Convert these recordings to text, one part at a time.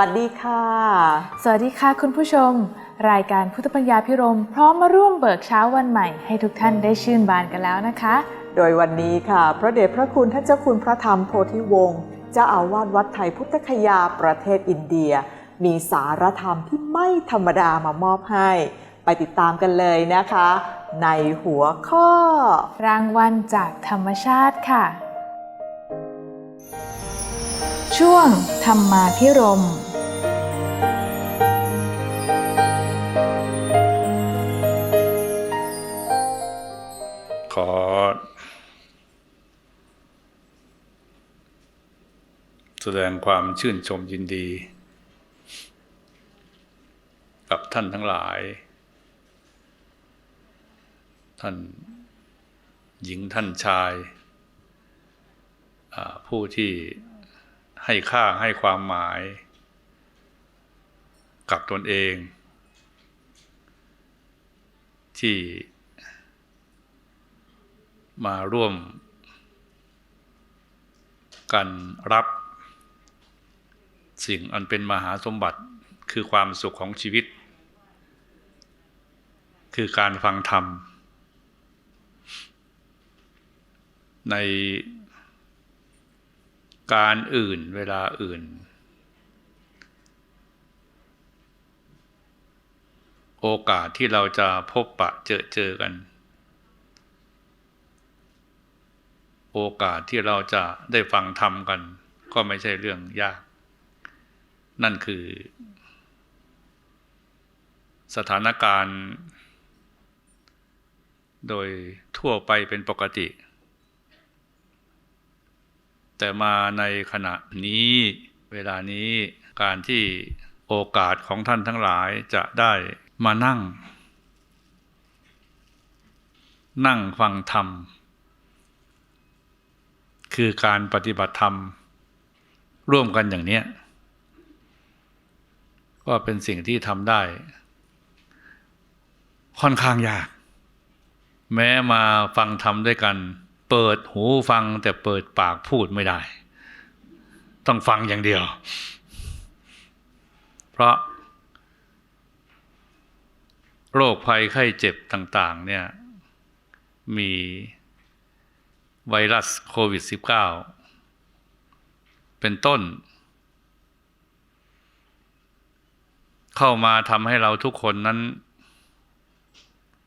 สวัสดีค่ะ สวัสดีค่ะคุณผู้ชม รายการพุทธปัญญาพิรม พร้อมมาร่วมเบิกเช้าวันใหม่ให้ทุกท่านได้ชื่นบานกันแล้วนะคะ โดยวันนี้ค่ะ พระเดชพระคุณท่านเจ้าคุณพระธรรมโพธิวงศ์เจ้าอาวาสวัดไทยพุทธคยาประเทศอินเดีย มีสารธรรมที่ไม่ธรรมดามามอบให้ ไปติดตามกันเลยนะคะ ในหัวข้อ รางวัลจากธรรมชาติค่ะช่วงธรรมาพิรมข แสดงความชื่นชมยินดี กับท่านทั้งหลาย ท่านหญิงท่านชาย ผู้ที่ให้ค่าให้ความหมาย กับตนเอง ที่มาร่วมกันรับ สิ่งอันเป็นมหาสมบัติคือความสุขของชีวิต คือการฟังธรรม ในการอื่นเวลาอื่น โอกาสที่เราจะพบปะเจอเจอกัน โอกาสที่เราจะได้ฟังธรรมกัน ก็ไม่ใช่เรื่องยาก นั่นคือ สถานการณ์ โดยทั่วไปเป็นปกติ แต่มาในขณะนี้เวลานี้การที่โอกาสของท่านทั้งหลายจะได้มานั่ง นั่งฟังธรรม คือการปฏิบัติธรรม ร่วมกันอย่างเนี้ย ก็เป็นสิ่งที่ทำได้ ค่อนข้างยาก แม้มาฟังธรรมด้วยกัน เปิดหูฟังแต่เปิดปากพูดไม่ได้ ต้องฟังอย่างเดียว เพราะ โรคภัยไข้เจ็บต่าง ๆ เนี่ย มีไวรัสโควิด -19 เป็นต้น เข้ามาทำให้เราทุกคนนั้น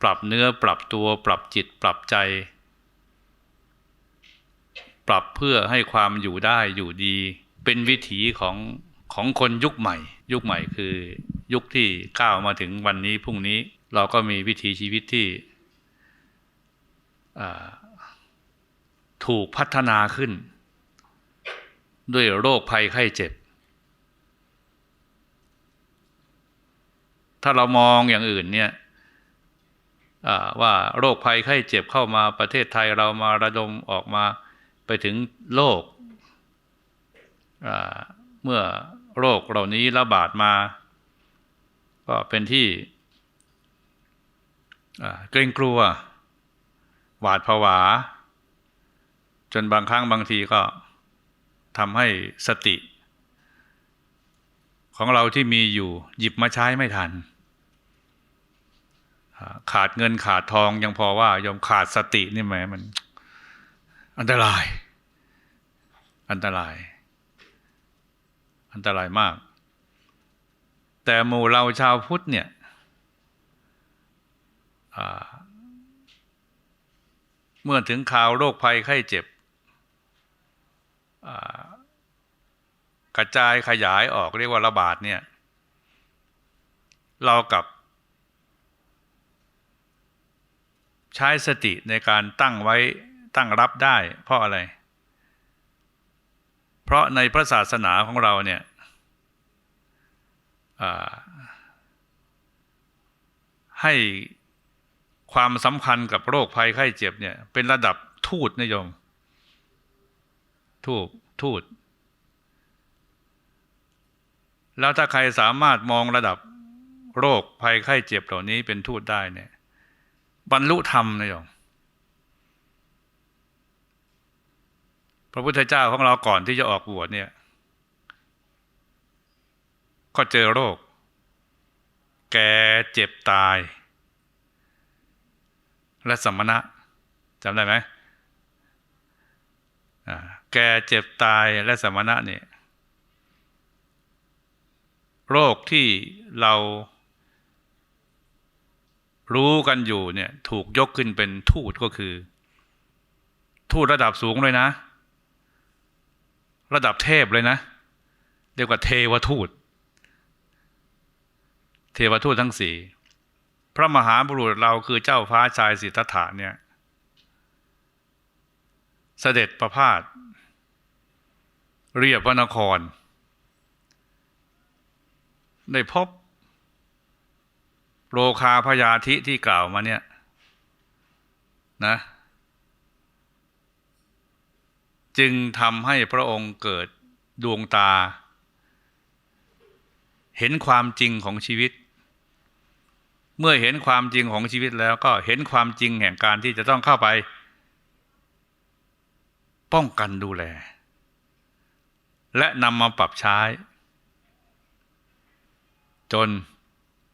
ปรับเนื้อปรับตัวปรับจิตปรับใจ ปรับเพื่อให้ความอยู่ได้อยู่ดี เป็นวิถีของของคนยุคใหม่ ยุคใหม่คือยุคที่ก้าวมาถึงวันนี้พรุ่งนี้เราก็มีวิถีชีวิตที่ถูกพัฒนาขึ้น ด้วยโรคภัยไข้เจ็บ ถ้าเรามองอย่างอื่นเนี่ยว่าโรคภัยไข้เจ็บเข้ามาประเทศไทยเรามาระดมออกมาไปถึงโลกเมื่อโรคเหล่านี้ระบาดมา ก็เป็นที่เกรงกลัว หวาดผวา จนบางครั้งบางทีก็ทำให้สติ ของเราที่มีอยู่หยิบมาใช้ไม่ทัน ขาดเงินขาดทองยังพอว่ายอมขาดสตินี่แหมมัน อันตราย อันตราย อันตรายมาก แต่หมู่เราชาวพุทธเนี่ยเมื่อถึงข่าวโรคภัยไข้เจ็บกระจายขยายออกเรียกว่าระบาดเนี่ย เรากับ ใช้สติในการตั้งไว้ตั้งรับได้ เพราะอะไร เพราะในพระศาสนาของเราเนี่ยให้ความสำคัญกับโรคภัยไข้เจ็บเนี่ยเป็นระดับทูตนิยมทูตทูต แล้วถ้าใครสามารถมองระดับโรคภัยไข้เจ็บเหล่านี้เป็นทูตได้เนี่ย บรรลุธรรมนะโยมพระพุทธเจ้าของเราก่อนที่จะออกบวชเนี่ย ก็เจอโรค แก่เจ็บตาย และสมณะจำได้ไหมแก่เจ็บตายและสมณะเนี่ย โรคที่เรา รู้กันอยู่เนี่ยถูกยกขึ้นเป็นทูตก็คือ ทูตระดับสูงเลยนะ ระดับเทพเลยนะ เรียกว่าเทวทูต เทวทูตทั้งสี่พระมหาบุรุษเราคือเจ้าฟ้าชายสิทธัตถะเนี่ย เสด็จประพาสเรียบพระนคร ได้พบ โลคาพยาธิที่กล่าวมาเนี่ยนะจึงทำให้พระองค์เกิดดวงตา เห็นความจริงของชีวิต เมื่อเห็นความจริงของชีวิตแล้วก็เห็นความจริงแห่งการที่จะต้องเข้าไป ป้องกันดูแล และนำมาปรับใช้ จน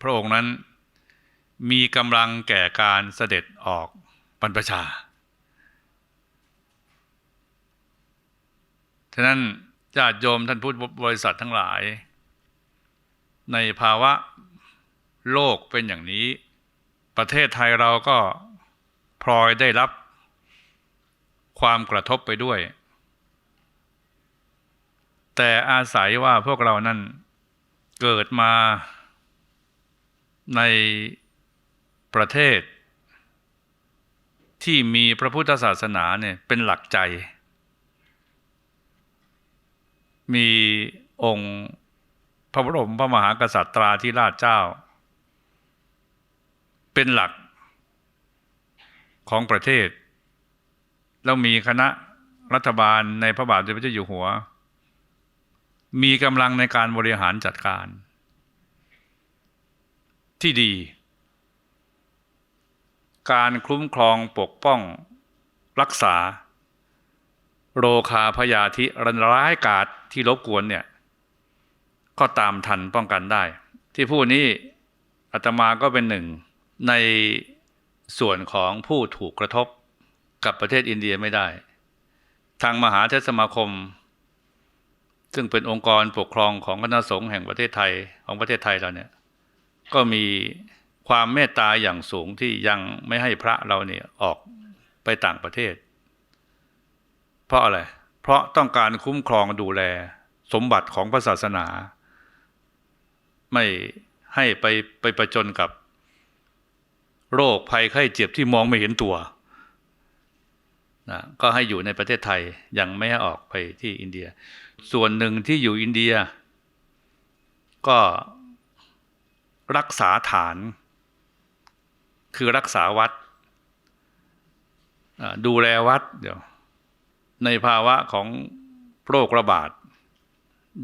พระองค์นั้น มีกำลังแก่การเสด็จออกบรรพชา ฉะนั้นญาติโยมท่านพุทธบริษัททั้งหลาย ในภาวะโลกเป็นอย่างนี้ ประเทศไทยเราก็พลอยได้รับความกระทบไปด้วย แต่อาศัยว่าพวกเรานั้นเกิดมาใน ประเทศ ที่มีพระพุทธศาสนาเนี่ยเป็นหลักใจ มีองค์พระบรมพระมหากษัตริย์ตราธิราชเจ้า เป็นหลักของประเทศ แล้วมีคณะรัฐบาลในพระบาทสมเด็จพระเจ้าอยู่หัว มีกำลังในการบริหารจัดการ ที่ดี การคุ้มครองปกป้อง รักษา โรคาพยาธิรันร้ายกาศที่รบกวนเนี่ยก็ตามทันป้องกันได้ ที่พูดนี้อาตมาก็เป็นหนึ่งในส่วนของผู้ถูกกระทบกับประเทศอินเดียไม่ได้ ทางมหาเทศสมาคม ซึ่งเป็นองค์กรปกครองของคณะสงฆ์แห่งประเทศไทยของประเทศไทยเราเนี่ยก็มี ความเมตตาอย่างสูงที่ยังไม่ให้พระเราเนี่ยออกไปต่างประเทศ เพราะอะไร เพราะต้องการคุ้มครองดูแลสมบัติของพระศาสนา ไม่ให้ไปไปประจนกับ โรคภัยไข้เจ็บที่มองไม่เห็นตัวนะก็ให้อยู่ในประเทศไทยยังไม่ให้ออกไปที่อินเดีย ส่วนหนึ่งที่อยู่อินเดีย ก็รักษาฐาน คือรักษาวัด ดูแลวัดเดี๋ยวในภาวะของโรคระบาด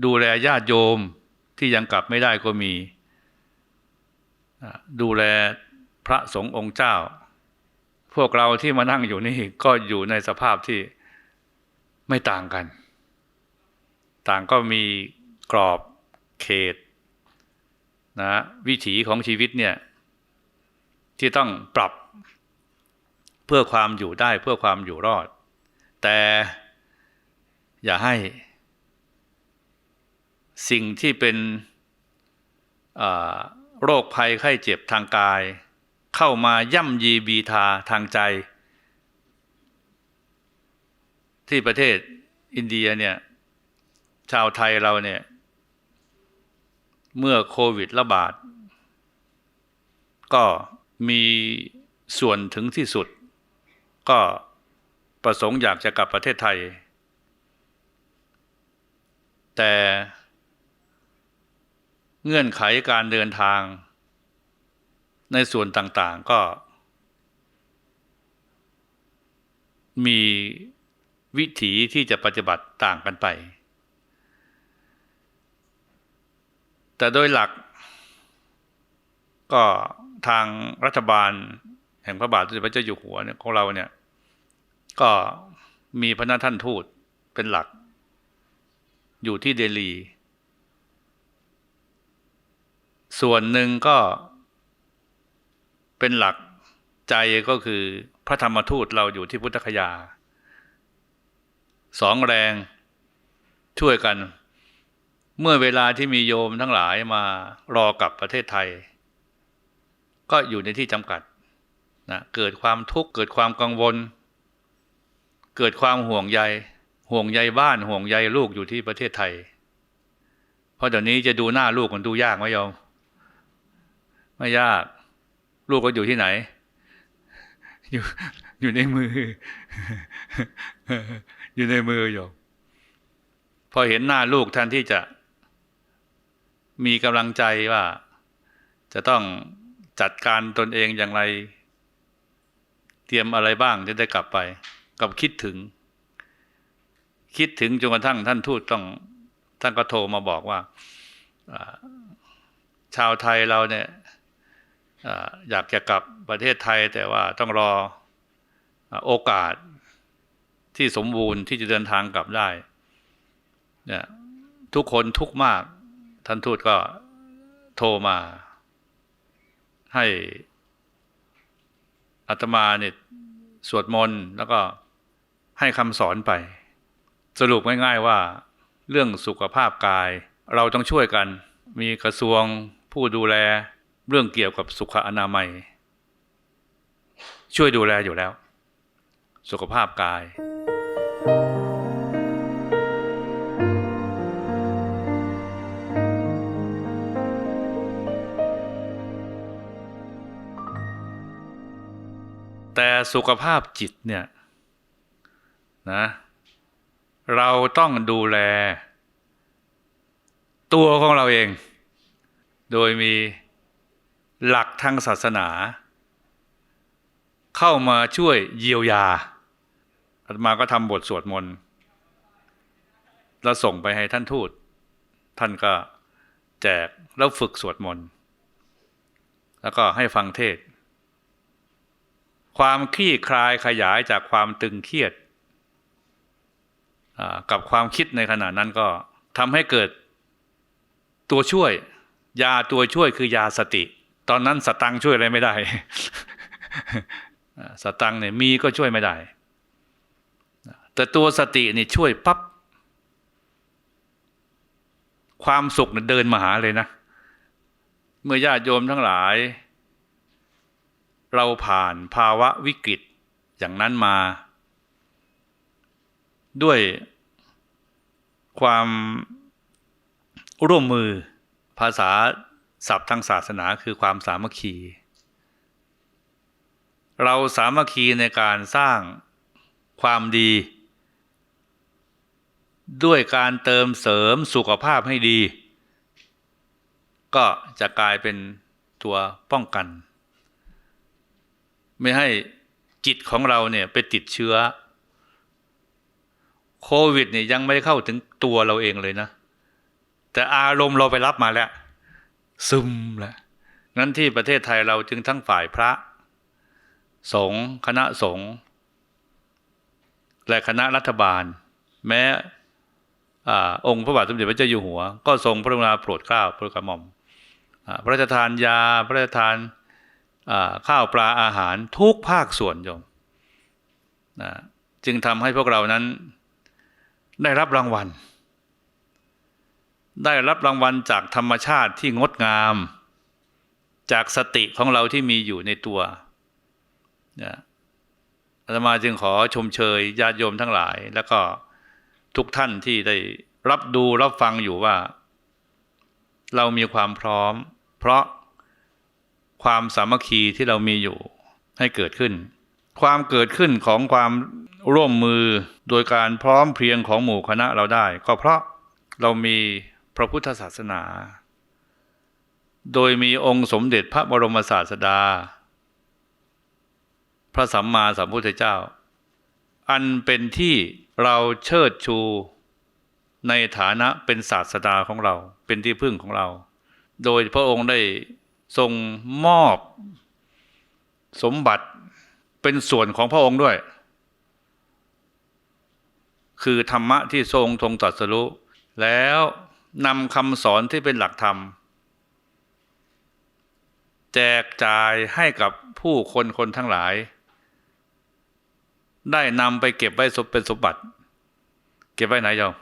ดูแลญาติโยมที่ยังกลับไม่ได้ก็มี ดูแลพระสงฆ์องค์เจ้า พวกเราที่มานั่งอยู่นี่ก็อยู่ในสภาพที่ไม่ต่างกัน ต่างก็มีกรอบเขตนะวิถีของชีวิตเนี่ย ที่ต้องปรับเพื่อความอยู่ได้เพื่อความอยู่รอด แต่อย่าให้สิ่งที่เป็นโรคภัยไข้เจ็บทางกาย เข้ามาย่ำยีบีทาทางใจ ที่ประเทศอินเดียเนี่ยชาวไทยเราเนี่ย เมื่อโควิดระบาด ก็ มีส่วนถึงที่สุด ก็ประสงค์อยากจะกลับประเทศไทย แต่เงื่อนไขการเดินทาง ในส่วนต่างๆก็ มีวิถีที่จะปฏิบัติต่างกันไป แต่โดยหลัก ก็ทางรัฐบาลแห่งพระบาทสมเด็จพระเจ้าอยู่หัวเนี่ยของเราเนี่ย ก็มีพระนาท่านทูตเป็นหลัก อยู่ที่เดลี ส่วนหนึ่งก็เป็นหลักใจก็คือพระธรรมทูตเราอยู่ที่พุทธคยา สองแรงช่วยกัน เมื่อเวลาที่มีโยมทั้งหลายมารอกลับประเทศไทย ก็อยู่ในที่จำกัดนะเกิดความทุกข์เกิดความกังวล เกิดความห่วงใย ห่วงใยบ้านห่วงใยลูกอยู่ที่ประเทศไทย เพราะเดี๋ยวนี้จะดูหน้าลูกมันดูยากไหมโยมไม่ยาก ลูกก็อยู่ที่ไหน อยู่อยู่ในมือ อยู่ในมือโยมพอเห็นหน้าลูกแทนที่จะมีกำลังใจว่า จะต้อง จัดการตนเองอย่างไร เตรียมอะไรบ้างจะได้กลับไป กับคิดถึง คิดถึงจนกระทั่งท่านทูตต้องท่านก็โทรมาบอกว่าชาวไทยเราเนี่ยออยากจะกลับประเทศไทยแต่ว่าต้องรอโอกาสที่สมบูรณ์ที่จะเดินทางกลับได้เนี่ยทุกคนทุกมากท่านทูตก็โทรมา ให้อาตมาเนี่ยสวดมนต์แล้วก็ให้คำสอนไป สรุปง่ายๆว่า เรื่องสุขภาพกาย เราต้องช่วยกัน มีกระทรวงผู้ดูแลเรื่องเกี่ยวกับสุขอนามัย ช่วยดูแลอยู่แล้ว สุขภาพกาย แต่สุขภาพจิตเนี่ยนะเราต้องดูแล ตัวของเราเอง โดยมีหลักทางศาสนา เข้ามาช่วยเยียวยาอาตมาก็ทำบทสวดมนต์แล้วส่งไปให้ท่านทูต ท่านก็แจกแล้วฝึกสวดมนต์ แล้วก็ให้ฟังเทศ ความคลี่คลายขยายจากความตึงเครียดกับความคิดในขณะนั้นก็ทำให้เกิดตัวช่วย ยาตัวช่วยคือยาสติ ตอนนั้นสตังช่วยอะไรไม่ได้สตังเนี่ยมีก็ช่วยไม่ได้ แต่ตัวสตินี่ช่วยปับ๊บความสุขเนี่ยเดินมาหาเลยนะ เมื่อญาติโยมทั้งหลาย เราผ่านภาวะวิกฤตอย่างนั้นมา ด้วยความร่วมมือภาษาศัพท์ทางศาสนาคือความสามัคคี เราสามัคคีในการสร้างความดี ด้วยการเติมเสริมสุขภาพให้ดี ก็จะกลายเป็นตัวป้องกัน ไม่ให้จิตของเราเนี่ยไปติดเชื้อ โควิดเนี่ยยังไม่เข้าถึงตัวเราเองเลยนะ แต่อารมณ์เราไปรับมาแล้ว ซึมแล้วงั้นที่ประเทศไทยเราจึงทั้งฝ่ายพระ สงฆ์คณะสงฆ์และคณะรัฐบาล แม้อาองค์พระบาทสมเด็จพระเจ้าอยู่หัว ก็ทรงพระกรุณาโปรดเกล้าโปรดกระหม่อมพระราชทานยาพระราชทานอ่า ข้าวปลาอาหารทุกภาคส่วนโยมนะจึงทำให้พวกเรานั้นได้รับรางวัล ได้รับรางวัลจากธรรมชาติที่งดงาม จากสติของเราที่มีอยู่ในตัวนะอาตมาจึงขอชมเชยญาติโยมทั้งหลาย แล้วก็ทุกท่านที่ได้รับดูรับฟังอยู่ว่า เรามีความพร้อม เพราะ ความสามัคคีที่เรามีอยู่ให้เกิดขึ้น ความเกิดขึ้นของความร่วมมือโดยการพร้อมเพรียงของหมู่คณะเราได้ ก็เพราะเรามีพระพุทธศาสนา โดยมีองค์สมเด็จพระบรมศาสดา พระสัมมาสัมพุทธเจ้า อันเป็นที่เราเชิดชูในฐานะเป็นศาสดาของเรา เป็นที่พึ่งของเรา โดยพระองค์ได้ ทรงมอบสมบัติเป็นส่วนของพระองค์ด้วย คือธรรมะที่ทรงทรงตรัสรู้แล้วนำคำสอนที่เป็นหลักธรรม แจกจ่ายให้กับผู้คนคนทั้งหลาย ได้นำไปเก็บไว้เป็นสมบัติ เก็บไว้ไหนโยม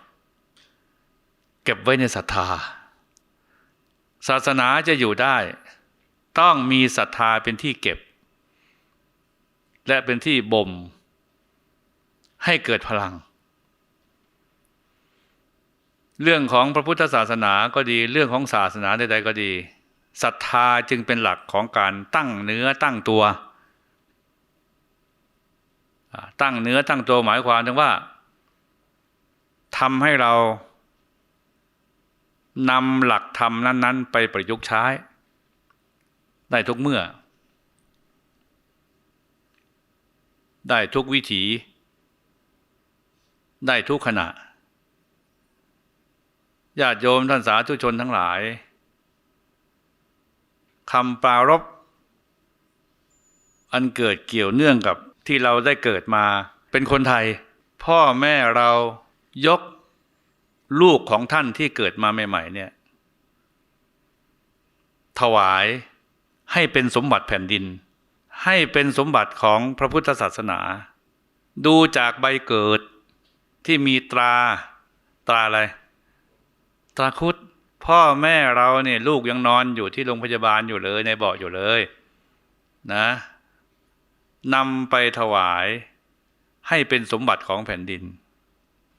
เก็บไว้ในศรัทธา ศาสนาจะอยู่ได้ ต้องมีศรัทธาเป็นที่เก็บ และเป็นที่บ่ม ให้เกิดพลัง เรื่องของพระพุทธศาสนาก็ดีเรื่องของศาสนาใดๆก็ดีศรัทธาจึงเป็นหลักของการตั้งเนื้อตั้งตัว ตั้งเนื้อตั้งตัวหมายความถึงว่าทำให้เรา นำหลักธรรมนั้น ๆ ไปประยุกต์ใช้ ได้ทุกเมื่อ ได้ทุกวิถี ได้ทุกขณะญาติโยมท่านสาธุชนทั้งหลายคำปรารบอันเกิดเกี่ยวเนื่องกับที่เราได้เกิดมา เป็นคนไทย พ่อแม่เรายก ลูกของท่านที่เกิดมาใหม่ๆเนี่ยถวายให้เป็นสมบัติแผ่นดิน ให้เป็นสมบัติของพระพุทธศาสนา ดูจากใบเกิดที่มีตราตราอะไร ตราคุดพ่อแม่เราเนี่ยลูกยังนอนอยู่ที่โรงพยาบาลอยู่เลยในเบาะอยู่เลยนะนำไปถวายให้เป็นสมบัติของแผ่นดิน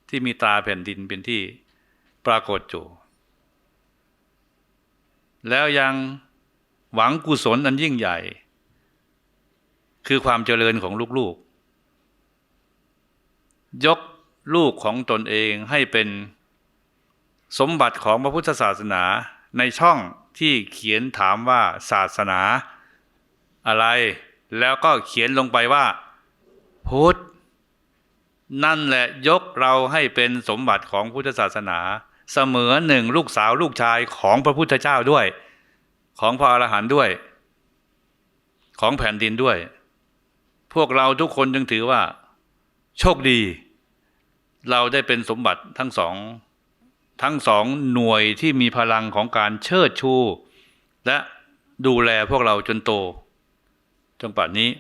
ที่มีตราแผ่นดินเป็นที่ ปรากฏอยู่ แล้วยังหวังกุศลอันยิ่งใหญ่ คือความเจริญของลูกๆ ยกลูกของตนเองให้เป็นสมบัติของพระพุทธศาสนาในช่องที่เขียนถามว่าศาสนาอะไร แล้วก็เขียนลงไปว่า พุทธ นั่นแหละยกเราให้เป็นสมบัติของพุทธศาสนา เสมอหนึ่งลูกสาวลูกชายของพระพุทธเจ้าด้วย ของพระอรหันต์ด้วย ของแผ่นดินด้วย พวกเราทุกคนจึงถือว่า โชคดี เราได้เป็นสมบัติทั้งสอง ทั้งสองหน่วยที่มีพลังของการเชิดชู และดูแลพวกเราจนโตจนป่านนี้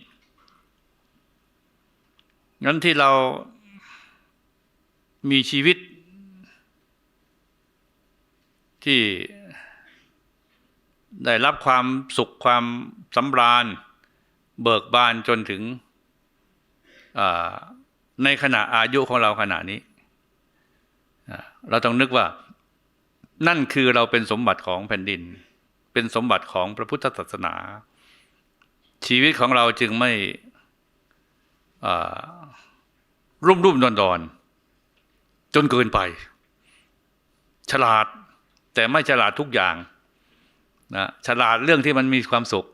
งั้นที่เรามีชีวิต ที่ได้รับความสุขความสำราญ เบิกบานจนถึงในขณะอายุของเราขณะนี้ เราต้องนึกว่านั่นคือเราเป็นสมบัติของแผ่นดิน เป็นสมบัติของพระพุทธศาสนา ชีวิตของเราจึงไม่รุ่มรุ่มดอนดอนจนเกินไป ฉลาด แต่ไม่ฉลาดทุกอย่างนะฉลาดเรื่องที่มันมีความสุข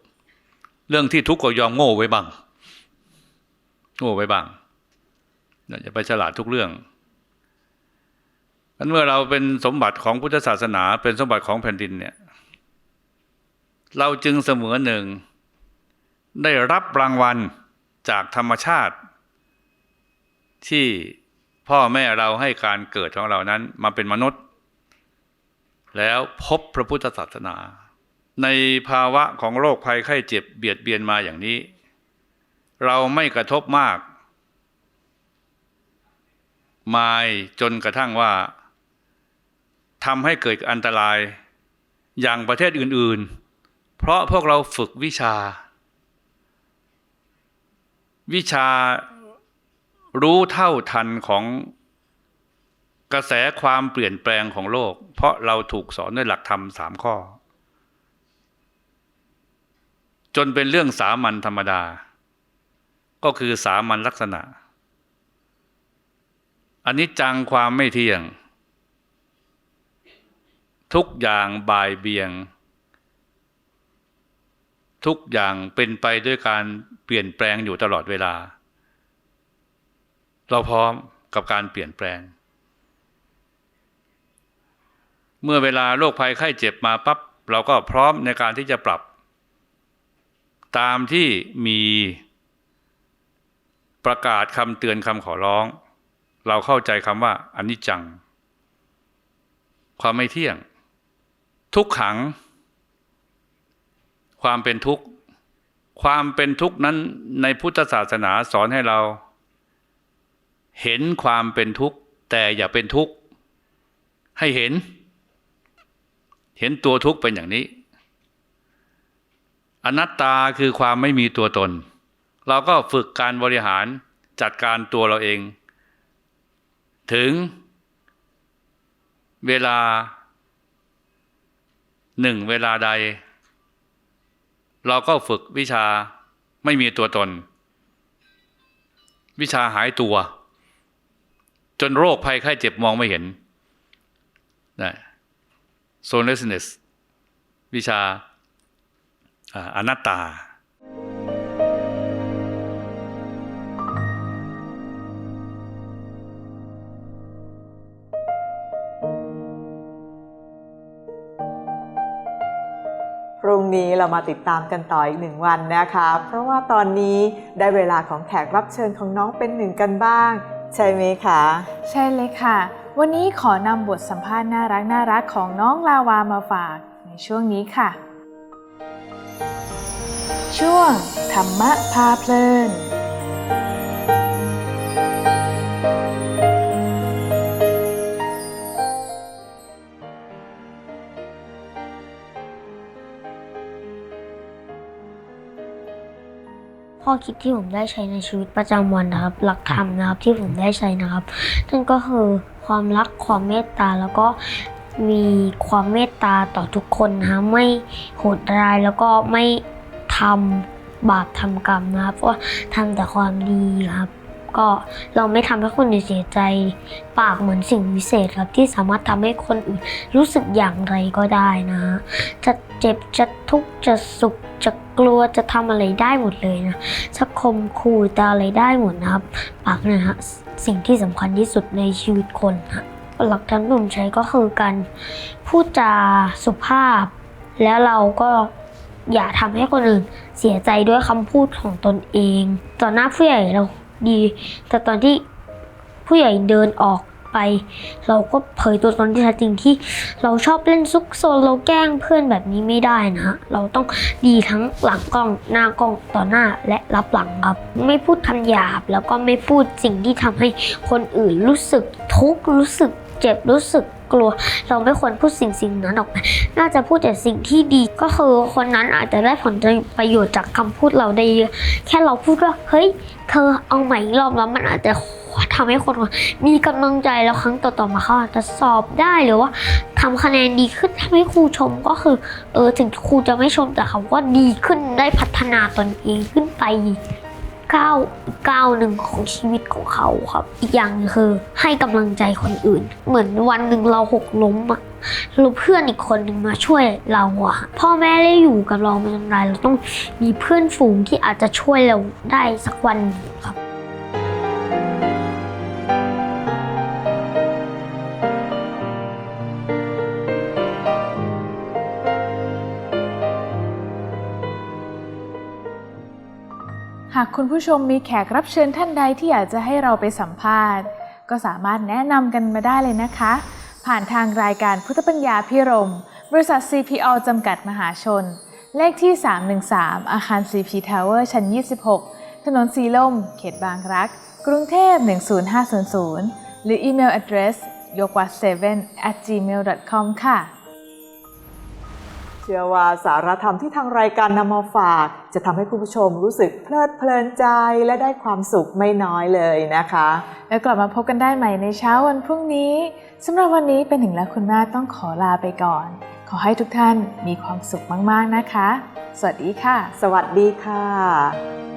เรื่องที่ทุกข์ก็ยอมโง่ไว้บ้างโง่ไว้บ้างอย่าไปฉลาดทุกเรื่องนั้นเมื่อเราเป็นสมบัติของพุทธศาสนา เป็นสมบัติของแผ่นดินเนี่ย เราจึงเสมอหนึ่ง ได้รับรางวัลจากธรรมชาติ ที่พ่อแม่เราให้การเกิดของเรานั้นมาเป็นมนุษย์ แล้วพบพระพุทธศาสนา ในภาวะของโรคภัยไข้เจ็บเบียดเบียนมาอย่างนี้ เราไม่กระทบมาก มายจนกระทั่งว่าทำให้เกิดอันตรายอย่างประเทศอื่น ๆ เพราะพวกเราฝึกวิชา วิชารู้เท่าทันของ กระแสความเปลี่ยนแปลงของโลก เพราะเราถูกสอนด้วยหลักธรรมสามข้อ จนเป็นเรื่องสามัญธรรมดา ก็คือสามัญลักษณะอันนี้จังความไม่เที่ยง ทุกอย่างบ่ายเบียง ทุกอย่างเป็นไปด้วยการเปลี่ยนแปลงอยู่ตลอดเวลา เราพร้อมกับการเปลี่ยนแปลง เมื่อเวลาโรคภัยไข้เจ็บมาปับ๊บเราก็พร้อมในการที่จะปรับ ตามที่มีประกาศคำเตือนคำขอร้อง เราเข้าใจคำว่าอนิจจัง ความไม่เที่ยง ทุกขัง ความเป็นทุกข์ ความเป็นทุกข์นั้นในพุทธศาสนาสอนให้เรา เห็นความเป็นทุกข์ แต่อย่าเป็นทุกข์ ให้เห็น เห็นตัวทุกข์เป็นอย่างนี้ อนัตตาคือความไม่มีตัวตน เราก็ฝึกการบริหารจัดการตัวเราเอง ถึงเวลาหนึ่งเวลาใด เราก็ฝึกวิชาไม่มีตัวตน วิชาหายตัว จนโรคภัยไข้เจ็บมองไม่เห็นนะ soullessness วิชาอ่าอนัตตาพรุ่งนี้เรามาติดตามกันต่ออีกหนึ่งวันนะคะ เพราะว่าตอนนี้ได้เวลาของแขกรับเชิญของน้องเป็นหนึ่งกันบ้าง ใช่ไหมคะ ใช่เลยค่ะ วันนี้ขอนำบทสัมภาษณ์น่ารักน่ารักของน้องลาวามาฝากในช่วงนี้ค่ะ ช่วงธรรมะพาเพลิน ข้อคิดที่ผมได้ใช้ในชีวิตประจำวันนะครับ หลักธรรมนะครับที่ผมได้ใช้นะครับนั่นก็คือความรักความเมตตาแล้วก็มีความเมตตาต่อทุกคนนะไม่โหดร้ายแล้วก็ไม่ทำบาปทำกรรมนะครับเพราะว่าทำแต่ความดีครับ ก็เราไม่ทำให้คนอื่นเสียใจ ปากเหมือนสิ่งวิเศษครับที่สามารถทำให้คนอื่นรู้สึกอย่างไรก็ได้นะจะเจ็บจะทุกข์จะสุขจะกลัวจะทำอะไรได้หมดเลยนะจะคมขู่จะอะไรได้หมดนะครับ ปากเนยนะฮะสิ่งที่สำคัญที่สุดในชีวิตคนนะหลักธรรมที่ผมใช้ก็คือการพูดจาสุภาพ แล้วเราก็อย่าทำให้คนอื่นเสียใจด้วยคำพูดของตนเอง ต่อหน้าผู้ใหญ่เรา ดี แต่ตอนที่ผู้ใหญ่เดินออกไป เราก็เผยตัวตนที่แท้จริงที่เราชอบเล่นซุกโซนเราแกล้งเพื่อนแบบนี้ไม่ได้นะฮะเราต้องดีทั้งหลังกล้องหน้ากล้องต่อหน้าและรับหลังครับ ไม่พูดคำหยาบแล้วก็ไม่พูดสิ่งที่ทำให้คนอื่นรู้สึกทุกข์รู้สึก เจ็บรู้สึกกลัว เราไม่ควรพูดสิ่งสิ่งนั้นออกมาน่าจะพูดแต่สิ่งที่ดีก็คือคนนั้นอาจจะได้ผลประโยชน์จากคำพูดเราได้เยอะแค่เราพูดว่าเฮ้ย เธอเอาใหม่รอบแล้วมันอาจจะทำให้คนมีกำลังใจแล้วครั้งต่อๆมาเขาอาจจะสอบได้หรือว่าทำคะแนนดีขึ้นทำให้ครูชมก็คือ เออถึงครูจะไม่ชมแต่เขาก็ดีขึ้นได้พัฒนาตนเองขึ้นไป ก้าวก้าวหนึ่งของชีวิตของเขาครับ อีกอย่างคือให้กำลังใจคนอื่น เหมือนวันหนึ่งเราหกล้มอะเราเพื่อนอีกคนหนึ่งมาช่วยเราอะพ่อแม่ได้อยู่กับเราเป็นไรเราต้องมีเพื่อนฝูงที่อาจจะช่วยเราได้สักวันหนึ่งครับากคุณผู้ชมมีแขกรับเชิญท่านใดที่อยากจะให้เราไปสัมภาษณ์ ก็สามารถแนะนำกันมาได้เลยนะคะ ผ่านทางรายการพุทธปัญญาพิรม บริษัท CPO จำกัดมหาชน เลขที่ 313 อาคาร CP Tower ชั้น 26 ถนนสีลม เขตบางรัก กรุงเทพ 10500 หรืออีเมล address ยกวัด7 at gmail.com ค่ะ ชื่อว่าสารธรรมที่ทางรายการนำมาฝาก จะทำให้คุณผู้ชมรู้สึกเพลิดเพลินใจและได้ความสุขไม่น้อยเลยนะคะ แล้วกลับมาพบกันได้ใหม่ในเช้าวันพรุ่งนี้สำหรับวันนี้เป็นถึงแล้วคุณแม่ต้องขอลาไปก่อน ขอให้ทุกท่านมีความสุขมากๆนะคะ สวัสดีค่ะ สวัสดีค่ะ